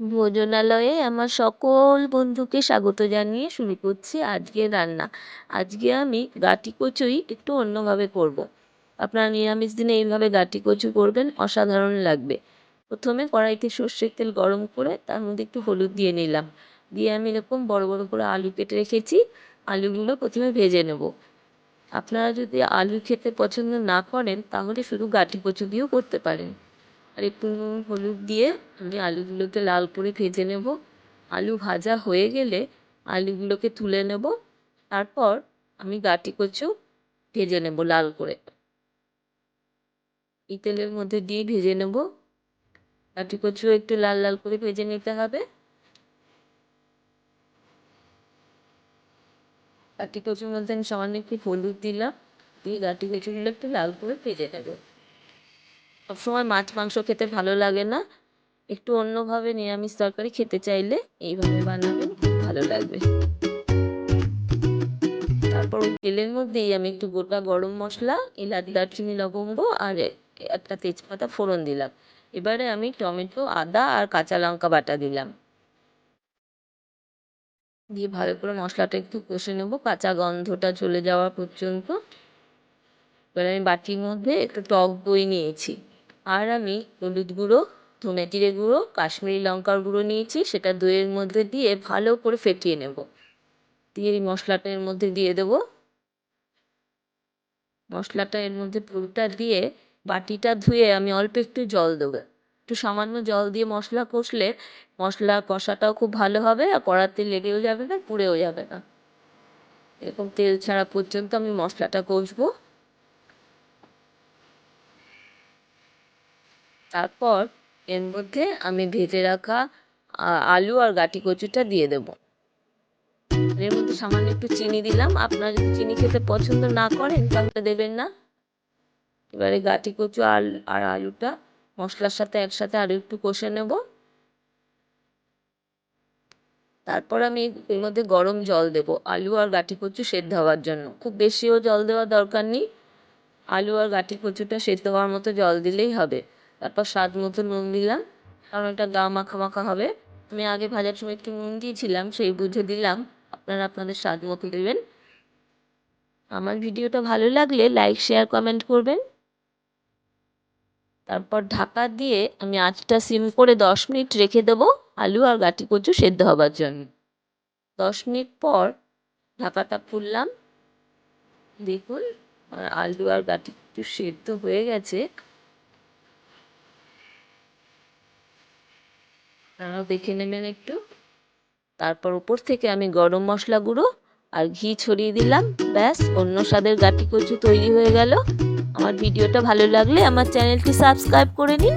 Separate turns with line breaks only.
ভোজনালয়ে আমার সকল বন্ধুকে স্বাগত জানিয়ে শুরু করছি আজকের রান্না। আজকে আমি গাটি কচুই একটু অন্যভাবে করব। আপনারা নিরামিষ দিনে এইভাবে গাটি কচু করবেন অসাধারণ লাগবে। প্রথমে কড়াইতে সর্ষের তেল গরম করে তার মধ্যে একটু হলুদ দিয়ে নিলাম। দিয়ে আমি এরকম বড় বড় করে আলু কেটে রেখেছি। আলুগুলো প্রথমে ভেজে নেব। আপনারা যদি আলু খেতে পছন্দ না করেন তাহলে শুধু গাটি কচু দিয়েও করতে পারেন। আর একটু নুন হলুদ দিয়ে আমি আলুগুলোকে লাল করে ভেজে নেব। আলু ভাজা হয়ে গেলে আলুগুলোকে তুলে নেব। তারপর আমি গাটি কচু ভেজে নেব লাল করে। এই তেলের মধ্যে দিয়ে ভেজে নেব। গাটি কচু একটু লাল লাল করে ভেজে নিতে হবে। গাটি কচুর মধ্যে আমি সামান্য একটু হলুদ দিলাম। দিয়ে গাটি কচুগুলো একটু লাল করে ভেজে নেব। সবসময় মাছ, মাংস খেতে ভালো লাগে না। একটু অন্যভাবে নিরামিষ তরকারি খেতে চাইলে এইভাবে বানাবেন, খুব ভালো লাগবে। তারপর ওই তেলের মধ্যেই আমি একটু গোটা গরম মশলা, এলাচ, দারচিনি, লবঙ্গ আর একটা তেজপাতা ফোড়ন দিলাম। এবারে আমি টমেটো, আদা আর কাঁচা লঙ্কা বাটা দিলাম। দিয়ে ভালো করে মশলাটা একটু কষে নেব, কাঁচা গন্ধটা চলে যাওয়া পর্যন্ত। এবারে আমি বাটির মধ্যে একটু টক দই নিয়েছি। আর আমি হলুদ গুঁড়ো ধনে জিরে গুঁড়ো, কাশ্মীরি লঙ্কার গুঁড়ো নিয়েছি, সেটা দইয়ের মধ্যে দিয়ে ভালো করে ফেটিয়ে নেব। দিয়ে এই মশলাটা এর মধ্যে দিয়ে দেবো। মশলাটা এর মধ্যে পুরোটা দিয়ে বাটিটা ধুয়ে আমি অল্প একটু জল দেবো। একটু সামান্য জল দিয়ে মশলা কষলে মশলা কষাটাও খুব ভালো হবে আর কড়াতে লেগেও যাবে না, পুড়েও যাবে না। এরকম তেল ছাড়া পর্যন্ত আমি মশলাটা কষবো। তারপর এর মধ্যে আমি ভেজে রাখা আলু আর গাটি কচুটা দিয়ে দেবো। এর মধ্যে সামান্য একটু চিনি দিলাম। আপনারা যদি চিনি খেতে পছন্দ না করেন, তাহলে দেবেন না। এবারে গাটি কচু আর আর আলুটা মশলার সাথে একসাথে আরও একটু কষে নেব। তারপর আমি এর মধ্যে গরম জল দেব। আলু আর গাটি কচু সেদ্ধ হওয়ার জন্য। খুব বেশিও জল দেওয়ার দরকার নেই। আলু আর গাটি কচুটা সেদ্ধ হওয়ার মতো জল দিলেই হবে। তারপর স্বাদ মতো নুন দিলাম। কারণ এটা গা মাখা মাখা হবে। আমি আগে ভাজার সময় একটু নুন দিয়েছিলাম, সেই বুঝে দিলাম আপনারা আপনাদের স্বাদ মতো দেবেন। আমার ভিডিওটা ভালো লাগলে লাইক, শেয়ার, কমেন্ট করবেন। তারপর ঢাকা দিয়ে আমি আঁচটা সিম করে দশ মিনিট রেখে দেবো আলু আর গাটি কচু সেদ্ধ হবার জন্য। দশ মিনিট পর ঢাকাটা খুললাম। দেখুন আলু আর গাটি কচু সেদ্ধ হয়ে গেছে। আপনারাও দেখে নেবেন একটু। তারপর উপর থেকে আমি গরম মশলা গুঁড়ো আর ঘি ছড়িয়ে দিলাম। ব্যাস, অন্য স্বাদের গাটি কচু তৈরি হয়ে গেল। আমার ভিডিওটা ভালো লাগলে আমার চ্যানেলটি সাবস্ক্রাইব করে নিন।